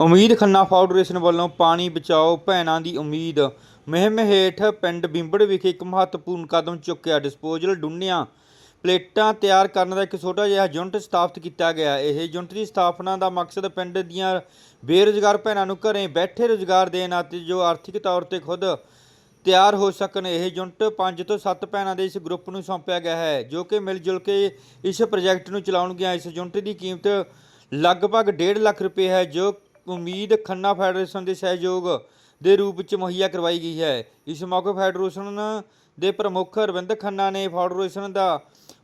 ਉਮੀਦ ਖੰਨਾ ਫਾਊਂਡੇਸ਼ਨ ਵੱਲੋਂ ਪਾਣੀ ਬਚਾਓ ਭੈਣਾਂ ਦੀ ਉਮੀਦ। ਮੁਹਿੰਮ ਹੇਠ ਪਿੰਡ ਬਿੰਬੜ ਵਿਖੇ ਇੱਕ ਮਹੱਤਵਪੂਰਨ ਕਦਮ ਚੁੱਕਿਆ। ਡਿਸਪੋਜ਼ਲ ਡੁੰਨੀਆਂ ਪਲੇਟਾਂ ਤਿਆਰ ਕਰਨ ਦਾ ਇੱਕ ਛੋਟਾ ਜਿਹਾ ਯੂਨਿਟ ਸਥਾਪਿਤ ਕੀਤਾ ਗਿਆ। ਇਹ ਯੂਨਿਟ ਦੀ ਸਥਾਪਨਾ ਦਾ ਮਕਸਦ ਪਿੰਡ ਦੀਆਂ ਬੇਰੁਜ਼ਗਾਰ ਭੈਣਾਂ ਨੂੰ ਘਰੇ ਬੈਠੇ ਰੁਜ਼ਗਾਰ ਦੇਣ ਅਤੇ ਜੋ ਆਰਥਿਕ ਤੌਰ ਤੇ ਖੁਦ ਤਿਆਰ ਹੋ ਸਕਣ, ਇਹ ਯੂਨਿਟ 5 ਤੋਂ 7 ਭੈਣਾਂ ਦੇ ਇਸ ਗਰੁੱਪ ਨੂੰ ਸੌਂਪਿਆ ਗਿਆ ਹੈ, ਜੋ ਕਿ ਮਿਲ ਜੁਲ ਕੇ ਇਸ ਪ੍ਰੋਜੈਕਟ ਨੂੰ ਚਲਾਉਣਗੀਆਂ। ਇਸ ਯੂਨਿਟ ਦੀ ਕੀਮਤ ਲਗਭਗ 1.5 ਲੱਖ ਰੁਪਏ ਹੈ, ਜੋ ਉਮੀਦ ਖੰਨਾ ਫੈਡਰੇਸ਼ਨ ਦੇ ਸਹਿਯੋਗ ਦੇ ਰੂਪ ਵਿੱਚ ਮੁਹੱਈਆ ਕਰਵਾਈ ਗਈ ਹੈ। ਇਸ ਮੌਕੇ ਫੈਡਰੇਸ਼ਨ ਦੇ ਪ੍ਰਮੁੱਖ ਅਰਵਿੰਦ ਖੰਨਾ ਨੇ ਫੈਡਰੇਸ਼ਨ ਦਾ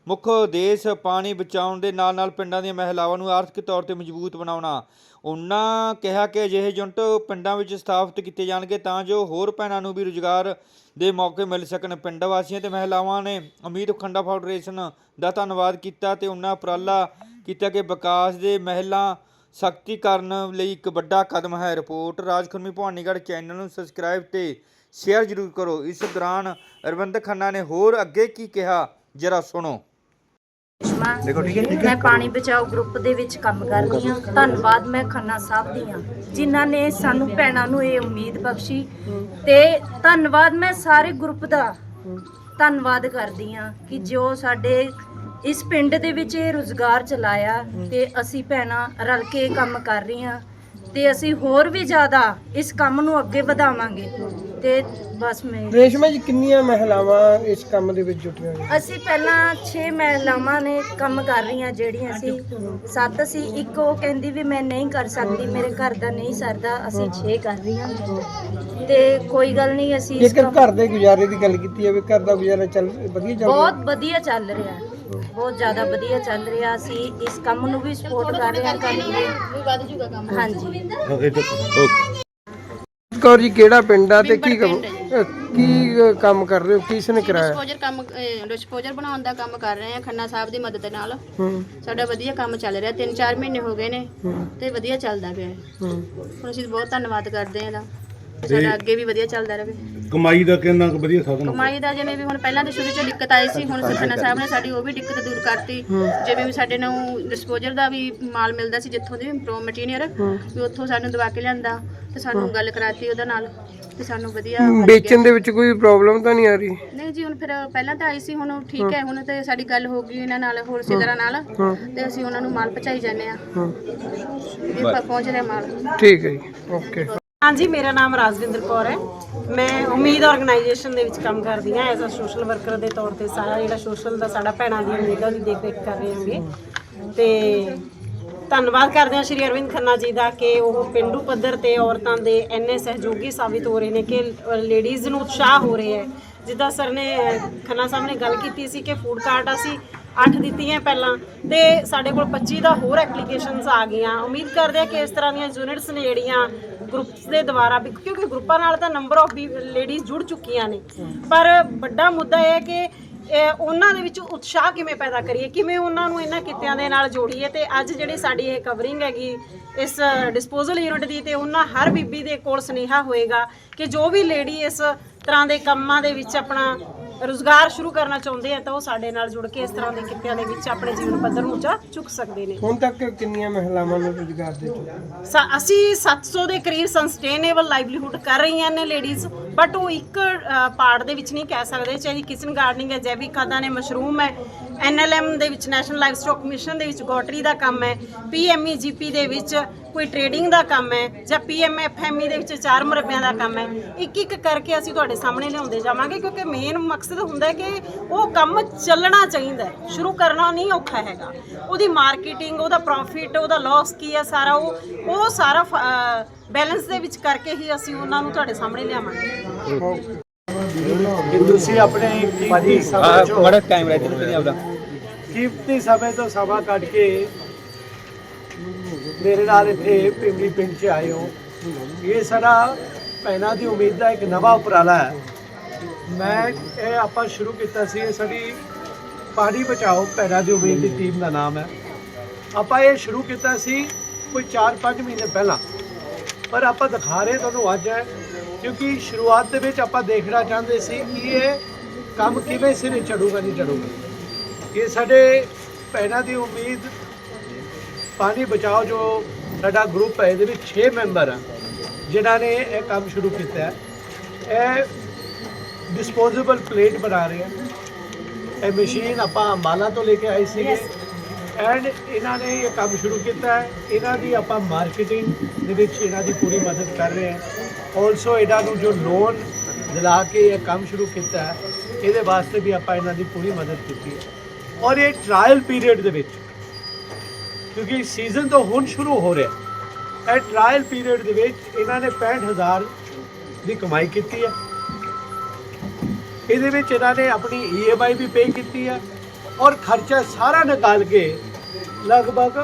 ਮੁੱਖ ਉਦੇਸ਼ ਪਾਣੀ ਬਚਾਉਣ ਦੇ ਨਾਲ ਨਾਲ ਪਿੰਡਾਂ ਦੀਆਂ ਮਹਿਲਾਵਾਂ ਨੂੰ ਆਰਥਿਕ ਤੌਰ ਤੇ ਮਜ਼ਬੂਤ ਬਣਾਉਣਾ। ਉਹਨਾਂ ਕਿਹਾ ਕਿ ਅਜਿਹੇ ਯੂਨਿਟ ਪਿੰਡਾਂ ਵਿੱਚ ਸਥਾਪਿਤ ਕੀਤੇ ਜਾਣਗੇ ਤਾਂ ਜੋ ਹੋਰ ਭੈਣਾਂ ਨੂੰ ਵੀ ਰੁਜ਼ਗਾਰ ਦੇ ਮੌਕੇ ਮਿਲ ਸਕਣ। ਪਿੰਡ ਵਾਸੀਆਂ ਤੇ ਮਹਿਲਾਵਾਂ ਨੇ ਉਮੀਦ ਖੰਡਾ ਫਾਊਂਡੇਸ਼ਨ ਦਾ ਧੰਨਵਾਦ ਕੀਤਾ ਤੇ ਉਹਨਾਂ ਉਪਰਾਲਾ ਕੀਤਾ ਕਿ ਵਿਕਾਸ ਦੇ ਮਹਿਲਾ ਸਖਤੀਕਰਨ ਲਈ ਇੱਕ ਵੱਡਾ ਕਦਮ ਹੈ। ਰਿਪੋਰਟ ਰਾਜਖੁਰਮੀ ਭਵਾਨੀਗੜ੍ਹ ਚੈਨਲ ਨੂੰ ਸਬਸਕ੍ਰਾਈਬ ਤੇ ਸ਼ੇਅਰ ਜ਼ਰੂਰ ਕਰੋ। ਇਸ ਦੌਰਾਨ ਅਰਵਿੰਦ ਖੰਨਾ ਨੇ ਹੋਰ ਅੱਗੇ ਕੀ ਕਿਹਾ ਜਰਾ ਸੁਣੋ। ਮੈਂ ਪਾਣੀ ਬਚਾਓ ਗਰੁੱਪ ਦੇ ਵਿੱਚ ਕੰਮ ਕਰਦੀ ਹਾਂ। ਧੰਨਵਾਦ ਮੈਂ ਖੰਨਾ ਸਾਹਿਬ ਦੀ ਹਾਂ। ਜਿਨ੍ਹਾਂ ਨੇ ਸਾਨੂੰ ਭੈਣਾਂ ਨੂੰ ਇਹ ਉਮੀਦ ਬਖਸ਼ੀ ਤੇ ਧੰਨਵਾਦ ਮੈਂ ਸਾਰੇ ਗਰੁੱਪ ਦਾ ਧੰਨਵਾਦ ਕਰਦੀ ਹਾਂ ਕਿ ਜੋ ਸਾਡੇ ਇਸ ਪਿੰਡ ਦੇ ਵਿੱਚ ਇਹ ਰੁਜ਼ਗਾਰ ਚਲਾਇਆ ਤੇ ਅਸੀਂ ਭੈਣਾਂ ਰਲ ਕੇ ਇਹ ਕੰਮ ਕਰ ਰਹੀਆਂ ਤੇ ਅਸੀਂ ਹੋਰ ਵੀ ਜ਼ਿਆਦਾ ਇਸ ਕੰਮ ਨੂੰ ਅੱਗੇ ਵਧਾਵਾਂਗੇ ਤੇ ਬਸ ਮੈਂ ਰੇਸ਼ਮਾ ਜੀ ਕਿੰਨੀਆਂ ਮਹਿਲਾਵਾਂ ਇਸ ਕੰਮ ਦੇ ਵਿੱਚ ਜੁਟੀਆਂ ਨੇ ਅਸੀਂ ਪਹਿਲਾਂ 6 ਮਹਿਲਾਵਾਂ ਨੇ ਕੰਮ ਕਰ ਰਹੀਆਂ ਜਿਹੜੀਆਂ ਸੀ ਸੱਤ ਸੀ। ਇੱਕ ਉਹ ਕਹਿੰਦੀ ਵੀ ਮੈਂ ਨਹੀਂ ਕਰ ਸਕਦੀ ਮੇਰੇ ਘਰ ਦਾ ਨਹੀਂ ਸਰਦਾ ਅਸੀਂ 6 ਕਰ ਰਹੀਆਂ। ਤੇ ਕੋਈ ਗੱਲ ਨਹੀਂ ਅਸੀਂ ਜੇਕਰ ਘਰ ਦੇ ਗੁਜ਼ਾਰੇ ਦੀ ਗੱਲ ਕੀਤੀ ਜਾਵੇ ਘਰ ਦਾ ਗੁਜ਼ਾਰਾ ਚੱਲ ਵਧੀਆ ਚੱਲ ਰਿਹਾ। ਬਹੁਤ ਵਧੀਆ ਚੱਲ ਰਿਹਾ। ਬਹੁਤ ਜ਼ਿਆਦਾ ਵਧੀਆ ਚੱਲ ਰਿਹਾ। ਅਸੀਂ ਇਸ ਕੰਮ ਨੂੰ ਵੀ ਸਪੋਰਟ ਕਰ ਰਹੇ ਹਾਂ ਕੰਮ ਵੀ ਵੱਧ ਜੂਗਾ ਕੰਮ ਹਾਂਜੀ। ਕੌਰ ਜੀ ਕਿਹੜਾ ਪਿੰਡ ਆ ਤੇ ਕੀ ਕੰਮ ਅਹ ਕੀ ਅਹ ਕੰਮ ਕਰ ਰਹੇ ਹੋ? ਕਿਸ ਨੇ ਕਰਾਇਆ? ਡਿਸਪੋਜ਼ਰ ਕੰਮ ਡਿਸਪੋਜ਼ਰ ਬਣਾਉਣ ਦਾ ਕੰਮ ਕਰ ਰਹੇ ਆ ਖੰਨਾ ਸਾਹਿਬ ਦੀ ਮਦਦ ਨਾਲ। ਹੂੰ। ਸਾਡਾ ਵਧੀਆ ਕੰਮ ਚੱਲ ਰਿਹਾ। 3-4 ਮਹੀਨੇ ਹੋ ਗਏ ਨੇ ਹੂੰ। ਤੇ ਵਧੀਆ ਚੱਲਦਾ ਪਿਆ। ਹੈ। ਹੂੰ ਹੁਣ ਅਸੀਂ ਬਹੁਤ ਧੰਨਵਾਦ ਕਰਦੇ ਆ ਇਹਦਾ। ਸਾਡਾ ਅੱਗੇ ਵੀ ਵਧੀਆ ਚੱਲਦਾ ਰਹੇ। ਕਮਾਈ ਦਾ ਕਿੰਨਾ ਕੁ ਵਧੀਆ ਸਾਧਨ ਕਮਾਈ ਦਾ ਜਿਵੇਂ ਵੀ ਹੁਣ ਪਹਿਲਾਂ ਤਾਂ ਸ਼ੁਰੂ ਚ ਦਿੱਕਤ ਆਈ ਸੀ ਹੁਣ ਖੰਨਾ ਸਾਹਿਬ ਨੇ ਸਾਡੀ ਉਹ ਵੀ ਦਿੱਕਤ ਦੂਰ ਕਰਤੀ। ਜਿਵੇਂ ਵੀ ਸਾਡੇ ਨੂੰ ਡਿਸਪੋਜ਼ਰ ਦਾ ਵੀ ਮਾਲ ਮਿਲਦਾ ਸੀ ਜਿੱਥੋਂ ਦੀ ਪ੍ਰੋ ਮਟੀਰੀਅਲ ਵੀ ਉੱਥੋਂ ਸਾਨੂੰ ਦਵਾ ਕੇ ਲਿਆਂਦਾ ਤੇ ਸਾਨੂੰ ਗੱਲ ਕਰਾਤੀ ਉਹਦੇ ਨਾਲ ਤੇ ਸਾਨੂੰ ਵਧੀਆ ਮਿਲ ਗਿਆ। ਵੇਚਣ ਦੇ ਵਿੱਚ ਕੋਈ ਪ੍ਰੋਬਲਮ ਤਾਂ ਨਹੀਂ ਆ ਰਹੀ? ਨਹੀਂ ਜੀ ਹੁਣ ਫਿਰ ਪਹਿਲਾਂ ਤਾਂ ਆਈ ਸੀ ਹੁਣ ਉਹ ਠੀਕ ਹੈ। ਹੁਣ ਤੇ ਸਾਡੀ ਗੱਲ ਹੋ ਗਈ ਇਹਨਾਂ ਨਾਲ ਹੋਲਸੇਲਰਾਂ ਨਾਲ ਤੇ ਅਸੀਂ ਉਹਨਾਂ ਨੂੰ ਮਾਲ ਪਹੁੰਚਾਈ ਜਾਂਦੇ ਆ ਹੂੰ। ਵੀ ਪ- ਪਹੁੰਚ ਰਿਹਾ ਮਾਲ। ਠੀਕ ਹੈ ਜੀ ਓਕੇ ਹਾਂਜੀ, ਮੇਰਾ ਨਾਮ ਰਾਜਵਿੰਦਰ ਕੌਰ ਹੈ। ਮੈਂ ਉਮੀਦ ਆਰਗੇਨਾਈਜੇਸ਼ਨ ਦੇ ਵਿੱਚ ਕੰਮ ਕਰਦੀ ਹਾਂ ਐਜ਼ ਅ ਸੋਸ਼ਲ ਵਰਕਰ ਦੇ ਤੌਰ ਤੇ ਸਾਰਾ ਜਿਹੜਾ ਸੋਸ਼ਲ ਦਾ ਸਾਡਾ ਭੈਣਾਂ ਦੀ ਉਮੀਦਾਂ ਦੀ ਦੇਖ ਰੇਖ ਕਰ ਰਹੇ ਹਾਂਗੇ। ਤੇ ਧੰਨਵਾਦ ਕਰਦੇ ਹਾਂ ਸ਼੍ਰੀ ਅਰਵਿੰਦ ਖੰਨਾ ਜੀ ਦਾ ਕਿ ਉਹ ਪਿੰਡੂ ਪੱਧਰ ਤੇ ਔਰਤਾਂ ਦੇ ਇੰਨੇ ਸਹਿਯੋਗੀ ਸਾਬਿਤ ਹੋ ਰਹੇ ਨੇ ਕਿ ਲੇਡੀਜ਼ ਨੂੰ ਉਤਸ਼ਾਹ ਹੋ ਰਿਹਾ ਹੈ। ਜਿੱਦਾਂ ਸਰ ਨੇ, ਖੰਨਾ ਸਾਹਿਬ ਨੇ ਗੱਲ ਕੀਤੀ ਸੀ ਕਿ ਫੂਡ ਕਾਰਟ ਅਸੀਂ 8 ਦਿੱਤੀਆਂ ਪਹਿਲਾਂ, ਤੇ ਸਾਡੇ ਕੋਲ 25 ਦਾ ਹੋਰ ਐਪਲੀਕੇਸ਼ਨਸ ਆ ਗਈਆਂ। ਉਮੀਦ ਕਰਦੇ ਆ ਕਿ ਇਸ ਤਰ੍ਹਾਂ ਦੀਆਂ ਯੂਨਿਟਸ ਨੇ ਜਿਹੜੀਆਂ ਗਰੁੱਪਸ ਦੇ ਦੁਆਰਾ ਵੀ, ਕਿਉਂਕਿ ਗਰੁੱਪਾਂ ਨਾਲ ਤਾਂ ਨੰਬਰ ਆਫ ਲੇਡੀਜ਼ ਜੁੜ ਚੁੱਕੀਆਂ ਨੇ। ਪਰ ਵੱਡਾ ਮੁੱਦਾ ਇਹ ਹੈ ਕਿ, ਇਹ ਉਹਨਾਂ ਦੇ ਵਿੱਚ ਉਤਸ਼ਾਹ ਕਿਵੇਂ ਪੈਦਾ ਕਰੀਏ, ਕਿਵੇਂ ਉਹਨਾਂ ਨੂੰ ਇਹਨਾਂ ਕਿੱਤਿਆਂ ਦੇ ਨਾਲ ਜੋੜੀਏ ਤੇ ਅੱਜ ਜਿਹੜੀ ਸਾਡੀ ਇਹ ਕਵਰਿੰਗ ਹੈਗੀ, ਇਸ ਡਿਸਪੋਜ਼ਲ ਯੂਨਿਟ ਦੀ ਤੇ ਉਹਨਾਂ ਹਰ ਬੀਬੀ ਦੇ ਕੋਲ ਸੁਨੇਹਾ ਹੋਏਗਾ ਕਿ ਜੋ ਵੀ ਲੇਡੀ ਇਸ ਤਰ੍ਹਾਂ ਦੇ ਕੰਮਾਂ ਦੇ ਵਿੱਚ ਆਪਣਾ ਰੁਜ਼ਗਾਰ ਸ਼ੁਰੂ ਕਰਨਾ ਚਾਹੁੰਦੇ ਆ ਤਾਂ ਉਹ ਸਾਡੇ ਨਾਲ ਜੁੜ ਕੇ ਇਸ ਤਰ੍ਹਾਂ ਦੇ ਕਿੱਤਿਆਂ ਦੇ ਵਿੱਚ ਆਪਣੇ ਜੀਵਨ ਪੱਧਰ ਨੂੰ ਉੱਚਾ ਚੁੱਕ ਸਕਦੇ ਨੇ। ਹੁਣ ਤੱਕ ਕਿੰਨੀਆਂ ਮਹਿਲਾਵਾਂ ਨੂੰ ਰੁਜ਼ਗਾਰ ਦੇ ਚੁੱਕੇ ਸਾ- ਅਸੀਂ 700 ਦੇ ਕਰੀਬ ਸਸਟੇਨੇਬਲ ਲਾਈਵਲੀਹੁੱਡ ਕਰ ਰਹੀਆਂ ਨੇ ਲੇਡੀਜ਼ ਬਟ ਉਹ ਇੱਕ ਪਾਰਟ ਦੇ ਵਿੱਚ ਨਹੀਂ ਕਹਿ ਸਕਦੇ ਚਾਹੇ ਕਿਚਨ ਗਾਰਡਨਿੰਗ ਹੈ ਜੈਵਿਕ ਖਾਦਾਂ ਨੇ ਮਸ਼ਰੂਮ ਹੈ ਐਨਐਲਐਮ ਦੇ ਵਿੱਚ, ਨੈਸ਼ਨਲ ਲਾਈਵ ਸਟਾਕ ਮਿਸ਼ਨ ਦੇ ਵਿੱਚ ਗੋਟਰੀ ਦਾ ਕੰਮ ਹੈ ਪੀਐਮਈ ਜੀਪੀ ਦੇ ਵਿੱਚ ਕੋਈ ਟਰੇਡਿੰਗ ਦਾ ਕੰਮ ਹੈ ਜਾਂ ਪੀਐਮਐਫਐਮਈ ਦੇ ਵਿੱਚ ਚਾਰ ਮੁਰੱਬਿਆਂ ਦਾ ਕੰਮ ਹੈ। ਇੱਕ ਇੱਕ ਕਰਕੇ ਅਸੀਂ ਤੁਹਾਡੇ ਸਾਹਮਣੇ ਲਿਆਉਂਦੇ ਜਾਵਾਂਗੇ ਕਿਉਂਕਿ ਮੇਨ ਮਕਸਦ ਹੁੰਦਾ ਹੈ ਕਿ ਉਹ ਕੰਮ ਚੱਲਣਾ ਚਾਹੀਦਾ ਹੈ, ਸ਼ੁਰੂ ਕਰਨਾ ਨਹੀਂ ਔਖਾ ਹੈਗਾ। ਉਹਦੀ ਮਾਰਕੀਟਿੰਗ, ਉਹਦਾ ਪ੍ਰੋਫਿਟ ਉਹਦਾ ਲਾਸ ਕੀ ਹੈ ਸਾਰਾ ਉਹ ਉਹ ਸਾਰਾ ਬੈਲੈਂਸ ਦੇ ਵਿੱਚ ਕਰਕੇ ਹੀ ਅਸੀਂ ਉਹਨਾਂ ਨੂੰ ਤੁਹਾਡੇ ਸਾਹਮਣੇ ਲਿਆਵਾਂਗੇ। ਤੁਸੀਂ ਆਪਣੇ ਕੀਮਤੀ ਸਮੇਂ ਚੋਂ ਬੜਾ ਟਾਈਮ ਰਹਿ ਤੇ ਆਪਦਾ। ਕੀਮਤੀ ਸਮੇਂ ਤੋਂ ਸਮਾਂ ਕੱਢ ਕੇ ਮੇਰੇ ਨਾਲ ਇੱਥੇ ਪਿੰਗਲੀ ਪਿੰਡ 'ਚ ਆਏ ਹੋ। ਇਹ ਸਾਡਾ ਭੈਣਾਂ ਦੀ ਉਮੀਦ ਦਾ ਇੱਕ ਨਵਾਂ ਉਪਰਾਲਾ ਹੈ। ਮੈਂ ਇਹ ਆਪਾਂ ਸ਼ੁਰੂ ਕੀਤਾ ਸੀ ਇਹ ਸਾਡੀ ਪਾਣੀ ਬਚਾਓ ਭੈਣਾਂ ਦੀ ਉਮੀਦ ਦੀ ਟੀਮ ਦਾ ਨਾਮ ਹੈ। ਆਪਾਂ ਇਹ ਸ਼ੁਰੂ ਕੀਤਾ ਸੀ ਕੋਈ 4-5 ਮਹੀਨੇ ਪਹਿਲਾਂ। ਪਰ ਆਪਾਂ ਦਿਖਾ ਰਹੇ ਤੁਹਾਨੂੰ ਅੱਜ ਹੈ ਕਿਉਂਕਿ ਸ਼ੁਰੂਆਤ ਦੇ ਵਿੱਚ ਆਪਾਂ ਦੇਖਣਾ ਚਾਹੁੰਦੇ ਸੀ ਕਿ ਇਹ ਕੰਮ ਕਿਵੇਂ ਸਿਰੇ ਚੜੂਗਾ ਨਹੀਂ ਚੜੂਗਾ। ਇਹ ਸਾਡੇ ਭੈਣਾਂ ਦੀ ਉਮੀਦ ਪਾਣੀ ਬਚਾਓ ਜੋ ਸਾਡਾ ਗਰੁੱਪ ਹੈ ਇਹਦੇ ਵਿੱਚ 6 ਮੈਂਬਰ ਆ ਜਿਨ੍ਹਾਂ ਨੇ ਇਹ ਕੰਮ ਸ਼ੁਰੂ ਕੀਤਾ ਹੈ। ਇਹ ਡਿਸਪੋਜ਼ੇਬਲ ਪਲੇਟ ਬਣਾ ਰਹੇ ਆ। ਇਹ ਮਸ਼ੀਨ ਆਪਾਂ ਅੰਬਾਲਾ ਤੋਂ ਲੈ ਕੇ ਆਏ ਸੀਗੇ। ਐਂਡ ਇਹਨਾਂ ਨੇ ਇਹ ਕੰਮ ਸ਼ੁਰੂ ਕੀਤਾ ਹੈ। ਇਹਨਾਂ ਦੀ ਆਪਾਂ ਮਾਰਕੀਟਿੰਗ ਦੇ ਵਿੱਚ ਇਹਨਾਂ ਦੀ ਪੂਰੀ ਮਦਦ ਕਰ ਰਹੇ ਹਾਂ। ਆਲਸੋ ਇਹਨਾਂ ਨੂੰ ਜੋ ਲੋਨ ਦਿਲਾ ਕੇ ਇਹ ਕੰਮ ਸ਼ੁਰੂ ਕੀਤਾ ਹੈ ਇਹਦੇ ਵਾਸਤੇ ਵੀ ਆਪਾਂ ਇਹਨਾਂ ਦੀ ਪੂਰੀ ਮਦਦ ਕੀਤੀ ਹੈ। ਔਰ ਇਹ ਟ੍ਰਾਇਲ ਪੀਰੀਅਡ ਦੇ ਵਿੱਚ ਕਿਉਂਕਿ ਸੀਜ਼ਨ ਤਾਂ ਹੁਣ ਸ਼ੁਰੂ ਹੋ ਰਿਹਾ ਹੈ ਇਹ ਟ੍ਰਾਇਲ ਪੀਰੀਅਡ ਦੇ ਵਿੱਚ ਇਹਨਾਂ ਨੇ 65000 ਦੀ ਕਮਾਈ ਕੀਤੀ ਹੈ। ਇਹਦੇ ਵਿੱਚ ਇਹਨਾਂ ਨੇ ਆਪਣੀ ਈਐਮਆਈ ਵੀ ਪੇ ਕੀਤੀ ਹੈ ਔਰ ਖਰਚਾ ਸਾਰਾ ਨਿਕਾਲ ਕੇ ਲਗਭਗ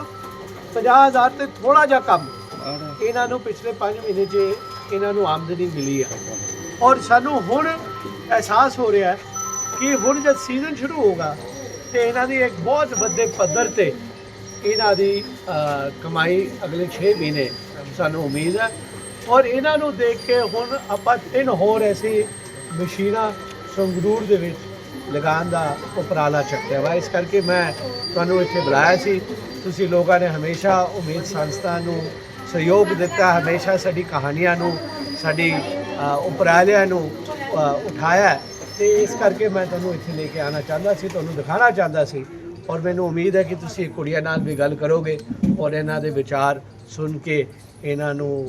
50000 ਤੇ ਥੋੜਾ ਜਿਹਾ ਕੰਮ ਇਹਨਾਂ ਨੂੰ ਪਿਛਲੇ 5 ਮਹੀਨੇ 'ਚ ਇਹਨਾਂ ਨੂੰ ਆਮਦਨੀ ਮਿਲੀ ਹੈ ਔਰ ਸਾਨੂੰ ਹੁਣ ਅਹਿਸਾਸ ਹੋ ਰਿਹਾ ਕਿ ਹੁਣ ਜਦ ਸੀਜ਼ਨ ਸ਼ੁਰੂ ਹੋਗਾ ਤੇ ਇਹਨਾਂ ਦੀ ਇੱਕ ਬਹੁਤ ਵੱਡੇ ਪੱਧਰ ਤੇ ਇਹਨਾਂ ਦੀ ਕਮਾਈ ਅਗਲੇ 6 ਮਹੀਨੇ ਸਾਨੂੰ ਉਮੀਦ ਹੈ। ਔਰ ਇਹਨਾਂ ਨੂੰ ਦੇਖ ਕੇ ਹੁਣ ਆਪਾਂ ਤਿੰਨ ਹੋਰ ਐਸੀ ਮਸ਼ੀਨਾਂ ਸੰਗਰੂਰ ਦੇ ਵਿੱਚ ਲਗਾਉਣ ਦਾ ਉਪਰਾਲਾ ਚੱਕਿਆ ਵਾ। ਇਸ ਕਰਕੇ ਮੈਂ ਤੁਹਾਨੂੰ ਇੱਥੇ ਬੁਲਾਇਆ ਸੀ। ਤੁਸੀਂ ਲੋਕਾਂ ਨੇ ਹਮੇਸ਼ਾ ਉਮੀਦ ਸੰਸਥਾ ਨੂੰ ਸਹਿਯੋਗ ਦਿੱਤਾ, ਹਮੇਸ਼ਾ ਸਾਡੀ ਕਹਾਣੀਆਂ ਨੂੰ, ਸਾਡੀ ਉਪਰਾਲਿਆਂ ਨੂੰ ਉਠਾਇਆ ਹੈ। ਤੇ ਇਸ ਕਰਕੇ ਮੈਂ ਤੁਹਾਨੂੰ ਇੱਥੇ ਲੈ ਕੇ ਆਉਣਾ ਚਾਹੁੰਦਾ ਸੀ, ਤੁਹਾਨੂੰ ਦਿਖਾਉਣਾ ਚਾਹੁੰਦਾ ਸੀ। ਔਰ ਮੈਨੂੰ ਉਮੀਦ ਹੈ ਕਿ ਤੁਸੀਂ ਕੁੜੀਆਂ ਨਾਲ ਵੀ ਗੱਲ ਕਰੋਗੇ ਔਰ ਇਹਨਾਂ ਦੇ ਵਿਚਾਰ ਸੁਣ ਕੇ ਇਹਨਾਂ ਨੂੰ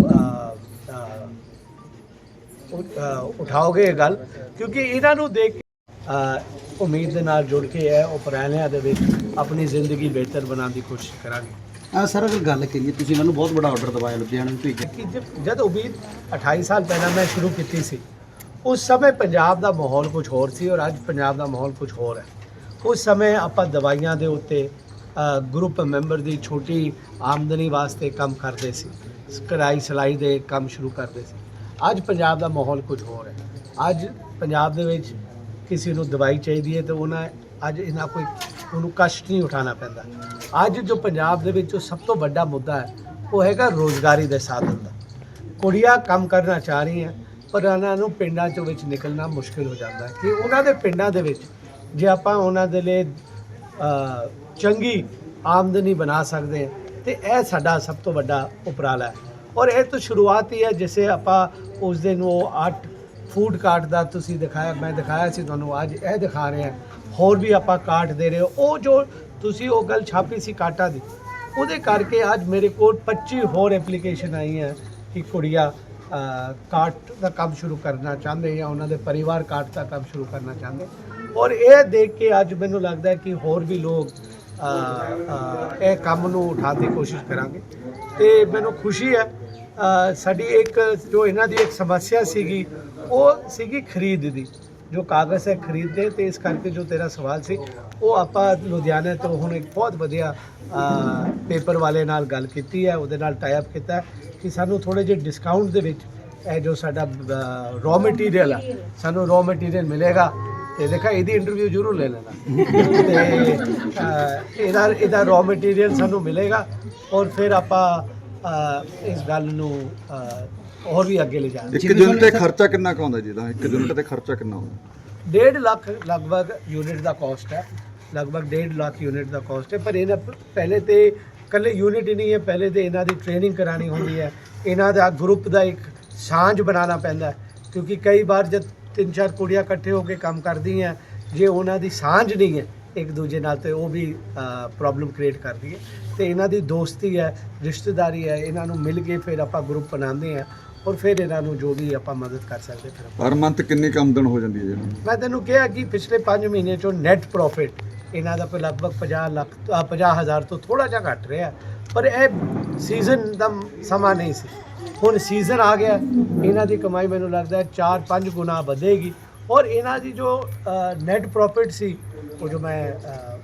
ਉਠਾਓਗੇ ਇਹ ਗੱਲ। ਕਿਉਂਕਿ ਇਹਨਾਂ ਨੂੰ ਦੇਖ ਕੇ ਉਮੀਦ ਦੇ ਨਾਲ ਜੁੜ ਕੇ ਇਹ ਉਪਰਾਲਿਆਂ ਦੇ ਵਿੱਚ ਆਪਣੀ ਜ਼ਿੰਦਗੀ ਬਿਹਤਰ ਬਣਾਉਣ ਦੀ ਕੋਸ਼ਿਸ਼ ਕਰਾਂਗੇ। ਆ ਸਰ, ਅਗਰ ਗੱਲ ਕਰੀਏ, ਤੁਸੀਂ ਮੈਨੂੰ ਬਹੁਤ ਵੱਡਾ ਆਰਡਰ ਦਵਾਇਆ ਲੁਧਿਆਣੇ ਨੂੰ ਭੇਜਿਆ ਕਿ ਜਦ- ਜਦ ਉਮੀਦ 28 ਸਾਲ ਪਹਿਲਾਂ ਮੈਂ ਸ਼ੁਰੂ ਕੀਤੀ ਸੀ, ਉਸ ਸਮੇਂ ਪੰਜਾਬ ਦਾ ਮਾਹੌਲ ਕੁਝ ਹੋਰ ਸੀ ਔਰ ਅੱਜ ਪੰਜਾਬ ਦਾ ਮਾਹੌਲ ਕੁਝ ਹੋਰ ਹੈ। ਉਸ ਸਮੇਂ ਆਪਾਂ ਦਵਾਈਆਂ ਦੇ ਉੱਤੇ ਗਰੁੱਪ ਮੈਂਬਰ ਦੀ ਛੋਟੀ ਆਮਦਨੀ ਵਾਸਤੇ ਕੰਮ ਕਰਦੇ ਸੀ, ਕਢਾਈ ਸਿਲਾਈ ਦੇ ਕੰਮ ਸ਼ੁਰੂ ਕਰਦੇ ਸੀ। ਅੱਜ ਪੰਜਾਬ ਦਾ ਮਾਹੌਲ ਕੁਝ ਹੋਰ ਹੈ। ਅੱਜ ਪੰਜਾਬ ਦੇ ਵਿੱਚ ਕਿਸੇ ਨੂੰ ਦਵਾਈ ਚਾਹੀਦੀ ਹੈ ਤਾਂ ਉਹਨਾਂ ਅੱਜ ਇਹਨਾਂ ਕੋਈ ਉਹਨੂੰ ਕਸ਼ਟ ਨਹੀਂ ਉਠਾਉਣਾ ਪੈਂਦਾ। ਅੱਜ ਜੋ ਪੰਜਾਬ ਦੇ ਵਿੱਚ ਜੋ ਸਭ ਤੋਂ ਵੱਡਾ ਮੁੱਦਾ ਹੈ, ਉਹ ਹੈਗਾ ਰੋਜ਼ਗਾਰੀ ਦੇ ਸਾਧਨ ਦਾ। ਕੁੜੀਆਂ ਕੰਮ ਕਰਨਾ ਚਾਹ ਰਹੀਆਂ, ਪਰ ਉਹਨਾਂ ਨੂੰ ਪਿੰਡਾਂ ਚੋਂ ਵਿੱਚ ਨਿਕਲਣਾ ਮੁਸ਼ਕਿਲ ਹੋ ਜਾਂਦਾ ਹੈ ਕਿ ਉਹਨਾਂ ਦੇ ਪਿੰਡਾਂ ਦੇ ਵਿੱਚ ਜੇ ਆਪਾਂ ਉਹਨਾਂ ਦੇ ਲਈ ਚੰਗੀ ਆਮਦਨੀ ਬਣਾ ਸਕਦੇ ਹਾਂ, ਤੇ ਇਹ ਸਾਡਾ ਸਭ ਤੋਂ ਵੱਡਾ ਉਪਰਾਲਾ ਹੈ। ਔਰ ਇਹ ਤਾਂ ਸ਼ੁਰੂਆਤ ਹੀ ਹੈ, ਜਿਸੇ ਆਪਾਂ ਉਸ ਦਿਨ ਉਹ ਆਰਟ ਫੂਡ ਕਾਰਟ ਦਾ ਤੁਸੀਂ ਦਿਖਾਇਆ, ਮੈਂ ਦਿਖਾਇਆ ਸੀ ਤੁਹਾਨੂੰ, ਅੱਜ ਇਹ ਦਿਖਾ ਰਹੇ ਹਾਂ। ਹੋਰ ਵੀ ਆਪਾਂ ਕਾਟ ਦੇ ਰਹੇ ਹੋ। ਉਹ ਜੋ ਤੁਸੀਂ ਉਹ ਗੱਲ ਛਾਪੀ ਸੀ ਕਾਟਾ ਦੀ, ਉਹਦੇ ਕਰਕੇ ਅੱਜ ਮੇਰੇ ਕੋਲ 25 ਹੋਰ ਐਪਲੀਕੇਸ਼ਨ ਆਈਆਂ ਕਿ ਕੁੜੀਆਂ ਕਾਟ ਦਾ ਕੰਮ ਸ਼ੁਰੂ ਕਰਨਾ ਚਾਹੁੰਦੇ ਜਾਂ ਉਹਨਾਂ ਦੇ ਪਰਿਵਾਰ ਕਾਟ ਦਾ ਕੰਮ ਸ਼ੁਰੂ ਕਰਨਾ ਚਾਹੁੰਦੇ। ਔਰ ਇਹ ਦੇਖ ਕੇ ਅੱਜ ਮੈਨੂੰ ਲੱਗਦਾ ਕਿ ਹੋਰ ਵੀ ਲੋਕ ਇਹ ਕੰਮ ਨੂੰ ਉਠਾਉਣ ਦੀ ਕੋਸ਼ਿਸ਼ ਕਰਾਂਗੇ। ਤੇ ਮੈਨੂੰ ਖੁਸ਼ੀ ਹੈ ਸਾਡੀ ਇੱਕ ਜੋ ਇਹਨਾਂ ਦੀ ਇੱਕ ਸਮੱਸਿਆ ਸੀਗੀ, ਉਹ ਸੀਗੀ ਖਰੀਦ ਦੀ। ਜੋ ਕਾਗਜ਼ ਹੈ ਖਰੀਦਦੇ ਤੇ ਇਸ ਕਰਕੇ ਜੋ ਤੇਰਾ ਸਵਾਲ ਸੀ ਉਹ ਆਪਾਂ ਲੁਧਿਆਣੇ ਤੋਂ ਹੁਣ ਇੱਕ ਬਹੁਤ ਵਧੀਆ ਪੇਪਰ ਵਾਲੇ ਨਾਲ ਗੱਲ ਕੀਤੀ ਹੈ ਉਹਦੇ ਨਾਲ ਟਾਈ ਅਪ ਕੀਤਾ ਕਿ ਸਾਨੂੰ ਥੋੜੇ ਜਿਹੇ ਡਿਸਕਾਊਂਟ ਦੇ ਵਿੱਚ ਇਹ ਜੋ ਸਾਡਾ ਰॉ ਮਟੀਰੀਅਲ ਆ ਸਾਨੂੰ ਰॉ ਮਟੀਰੀਅਲ ਮਿਲੇਗਾ ਤੇ ਦੇਖਾ ਇਹਦੀ ਇੰਟਰਵਿਊ ਜ਼ਰੂਰ ਲੈ ਲੈਣਾ ਤੇ ਇਹਦਾ ਇਹਦਾ ਰॉ ਮਟੀਰੀਅਲ ਸਾਨੂੰ ਮਿਲੇਗਾ ਔਰ ਫਿਰ ਆਪਾਂ ਇਸ ਗੱਲ ਨੂੰ ਹੋਰ ਵੀ ਅੱਗੇ ਲੈ ਜਾਵਾਂਗੇ ਇੱਕ ਯੂਨਿਟ ਤੇ ਖਰਚਾ ਕਿੰਨਾ ਕੁ ਆਉਂਦਾ ਜਿਹਦਾ ਇੱਕ ਯੂਨਿਟ ਤੇ ਖਰਚਾ ਕਿੰਨਾ ਆਉਂਦਾ ਡੇਢ ਲੱਖ ਲਗਭਗ ਯੂਨਿਟ ਦਾ ਕਾਸਟ ਹੈ। ਲਗਭਗ ਡੇਢ ਲੱਖ ਯੂਨਿਟ ਦਾ ਕਾਸਟ ਹੈ। ਪਰ ਇਹਨਾਂ ਪਹਿਲੇ ਤੇ ਕੱਲੇ ਯੂਨਿਟ ਹੀ ਨਹੀਂ ਹੈ। ਪਹਿਲੇ ਤੇ ਇਹਨਾਂ ਦੀ ਟ੍ਰੇਨਿੰਗ ਕਰਾਣੀ ਹੁੰਦੀ ਹੈ। ਇਹਨਾਂ ਦਾ ਗਰੁੱਪ ਦਾ ਇੱਕ ਸਾਂਝ ਬਣਾਉਣਾ ਪੈਂਦਾ ਹੈ। ਕਿਉਂਕਿ ਕਈ ਵਾਰ ਜਦ ਤਿੰਨ ਚਾਰ ਕੁੜੀਆਂ ਇਕੱਠੇ ਹੋ ਕੇ ਕੰਮ ਕਰਦੀਆਂ ਜੇ ਉਹਨਾਂ ਦੀ ਸਾਂਝ ਨਹੀਂ ਹੈ ਇੱਕ ਦੂਜੇ ਨਾਲ ਤੇ ਉਹ ਵੀ ਪ੍ਰੋਬਲਮ ਕ੍ਰੀਏਟ ਕਰਦੀ ਹੈ। ਤੇ ਇਹਨਾਂ ਦੀ ਦੋਸਤੀ ਹੈ ਰਿਸ਼ਤੇਦਾਰੀ ਹੈ ਇਹਨਾਂ ਨੂੰ ਮਿਲ ਕੇ ਫਿਰ ਆਪਾਂ ਗਰੁੱਪ ਬਣਾਉਂਦੇ ਹਾਂ। ਔਰ ਫਿਰ ਇਹਨਾਂ ਨੂੰ ਜੋ ਵੀ ਆਪਾਂ ਮਦਦ ਕਰ ਸਕਦੇ ਫਿਰ ਆਪਾਂ ਪਰ ਮੰਥ ਕਿੰਨੀ ਕੁ ਆਮਦਨ ਹੋ ਜਾਂਦੀ ਹੈ ਜੀ? ਮੈਂ ਤੈਨੂੰ ਕਿਹਾ ਕਿ ਪਿਛਲੇ 5 ਮਹੀਨੇ ਚੋਂ ਨੈਟ ਪ੍ਰੋਫਿਟ ਇਹਨਾਂ ਦਾ ਲਗਭਗ 50 ਲੱਖ ਅ, 50 ਹਜ਼ਾਰ ਤੋਂ ਥੋੜਾ ਜਿਹਾ ਘੱਟ ਰਿਹਾ। ਪਰ ਇਹ ਸੀਜ਼ਨ ਦਾ ਸਮਾਂ ਨਹੀਂ ਸੀ। ਹੁਣ ਸੀਜ਼ਨ ਆ ਗਿਆ। ਇਹਨਾਂ ਦੀ ਕਮਾਈ ਮੈਨੂੰ ਲੱਗਦਾ ਹੈ 4-5 ਗੁਣਾ ਵਧੇਗੀ। ਔਰ ਇਹਨਾਂ ਦੀ ਜੋ ਨੈਟ ਪ੍ਰੋਫਿਟ ਸੀ ਉਹ ਜੋ ਮੈਂ ਅ,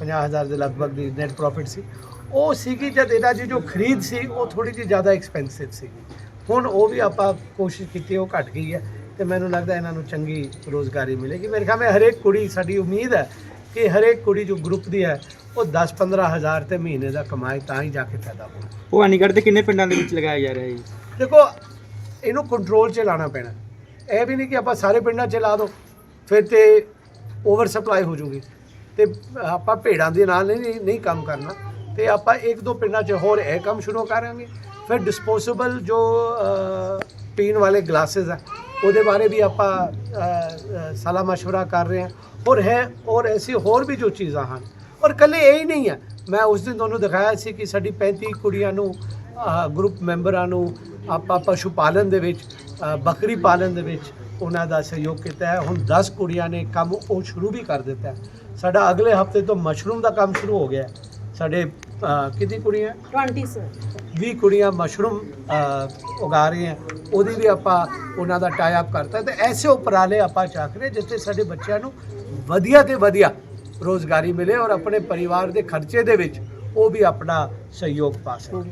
50000 ਦੇ ਲਗਭਗ ਦੀ ਨੈਟ ਪ੍ਰੋਫਿਟ ਸੀ ਉਹ ਸੀਗੀ ਜਦ ਇਹਨਾਂ ਦੀ ਜੋ ਖਰੀਦ ਸੀ ਉਹ ਥੋੜੀ ਜਿਹੀ ਜ਼ਿਆਦਾ ਐਕਸਪੈਂਸਿਵ ਸੀ ਹੁਣ ਉਹ ਵੀ ਆਪਾਂ ਕੋਸ਼ਿਸ਼ ਕੀਤੀ ਉਹ ਘਟ ਗਈ ਹੈ ਤੇ ਮੈਨੂੰ ਲੱਗਦਾ ਇਹਨਾਂ ਨੂੰ ਚੰਗੀ ਰੋਜ਼ਗਾਰੀ ਮਿਲੇਗੀ। ਮੇਰੇ ਖਿਆਲ ਵਿੱਚ ਹਰੇਕ ਕੁੜੀ ਸਾਡੀ ਉਮੀਦ ਹੈ ਕਿ ਹਰੇਕ ਕੁੜੀ ਜੋ ਗਰੁੱਪ ਦੀ ਹੈ ਉਹ 10-15 ਹਜ਼ਾਰ ਤੇ ਮਹੀਨੇ ਦਾ ਕਮਾਏ ਤਾਂ ਹੀ ਜਾ ਕੇ ਫਾਇਦਾ ਹੋਵੇ ਭਵਾਨੀਗੜ੍ਹ ਦੇ ਕਿੰਨੇ ਪਿੰਡਾਂ ਦੇ ਵਿੱਚ ਲਗਾਇਆ ਜਾ ਰਿਹਾ ਹੈ ਜੀ? ਦੇਖੋ ਇਹਨੂੰ ਕੰਟਰੋਲ 'ਚ ਲਾਣਾ ਪੈਣਾ। ਇਹ ਵੀ ਨਹੀਂ ਕਿ ਆਪਾਂ ਸਾਰੇ ਪਿੰਡਾਂ 'ਚ ਲਾ ਦੋ ਫਿਰ ਤੇ ਓਵਰ ਸਪਲਾਈ ਹੋ ਜੂਗੀ ਤੇ ਆਪਾਂ ਭੇੜਾਂ ਦੇ ਨਾਲ ਨਹੀਂ ਨਹੀਂ ਕੰਮ ਕਰਨਾ। ਤੇ ਆਪਾਂ ਇੱਕ ਦੋ ਪਿੰਡਾਂ 'ਚ ਹੋਰ ਇਹ ਕੰਮ ਸ਼ੁਰੂ ਕਰਾਂਗੇ। ਫਿਰ ਡਿਸਪੋਜ਼ੇਬਲ ਜੋ ਪੀਣ ਵਾਲੇ ਗਲਾसेस ਹੈ ਉਹਦੇ ਬਾਰੇ ਵੀ ਆਪਾਂ ਸਲਾਹ مشورہ ਕਰ ਰਹੇ ਹਾਂ। ਔਰ ਹੈ, ਔਰ ਐਸੀ ਹੋਰ ਵੀ ਜੋ ਚੀਜ਼ਾਂ ਹਨ। ਔਰ ਕੱਲੇ ਇਹ ਹੀ ਨਹੀਂ ਹੈ। ਮੈਂ ਉਸ ਦਿਨ ਤੁਹਾਨੂੰ ਦਿਖਾਇਆ ਸੀ ਕਿ ਸਾਡੀ 35 ਕੁੜੀਆਂ ਨੂੰ ਗਰੁੱਪ ਮੈਂਬਰਾਂ ਨੂੰ ਆਪਾਂ ਪਸ਼ੂ ਪਾਲਣ ਦੇ ਵਿੱਚ ਬੱਕਰੀ ਪਾਲਣ ਦੇ ਵਿੱਚ ਉਹਨਾਂ ਦਾ ਸਹਿਯੋਗ ਕੀਤਾ ਹੈ। ਹੁਣ 10 ਕੁੜੀਆਂ ਨੇ ਕੰਮ ਉਹ ਸ਼ੁਰੂ ਵੀ ਕਰ ਦਿੱਤਾ ਹੈ। ਸਾਡਾ ਅਗਲੇ ਹਫ਼ਤੇ ਤੋਂ ਮਸ਼ਰੂਮ ਦਾ ਕੰਮ ਸ਼ੁਰੂ ਹੋ ਗਿਆ ਸਾਡੇ ਕਿੰਨੀ ਕੁੜੀਆਂ? 20 ਸਰ 20 ਕੁੜੀਆਂ ਮਸ਼ਰੂਮ ਅ, ਉਗਾ ਰਹੀਆਂ। ਉਹਦੀ ਵੀ ਆਪਾਂ ਉਹਨਾਂ ਦਾ ਟਾਈ ਅਪ ਕਰਤਾ। ਤੇ ਐਸੇ ਉਪਰਾਲੇ ਆਪਾਂ ਚੱਕ ਰਹੇ ਜਿੱਥੇ ਸਾਡੇ ਬੱਚਿਆਂ ਨੂੰ ਵਧੀਆ ਤੇ ਵਧੀਆ ਰੋਜ਼ਗਾਰੀ ਮਿਲੇ ਔਰ ਆਪਣੇ ਪਰਿਵਾਰ ਦੇ ਖਰਚੇ ਦੇ ਵਿੱਚ ਉਹ ਵੀ ਆਪਣਾ ਸਹਿਯੋਗ ਪਾ ਸਕਣ।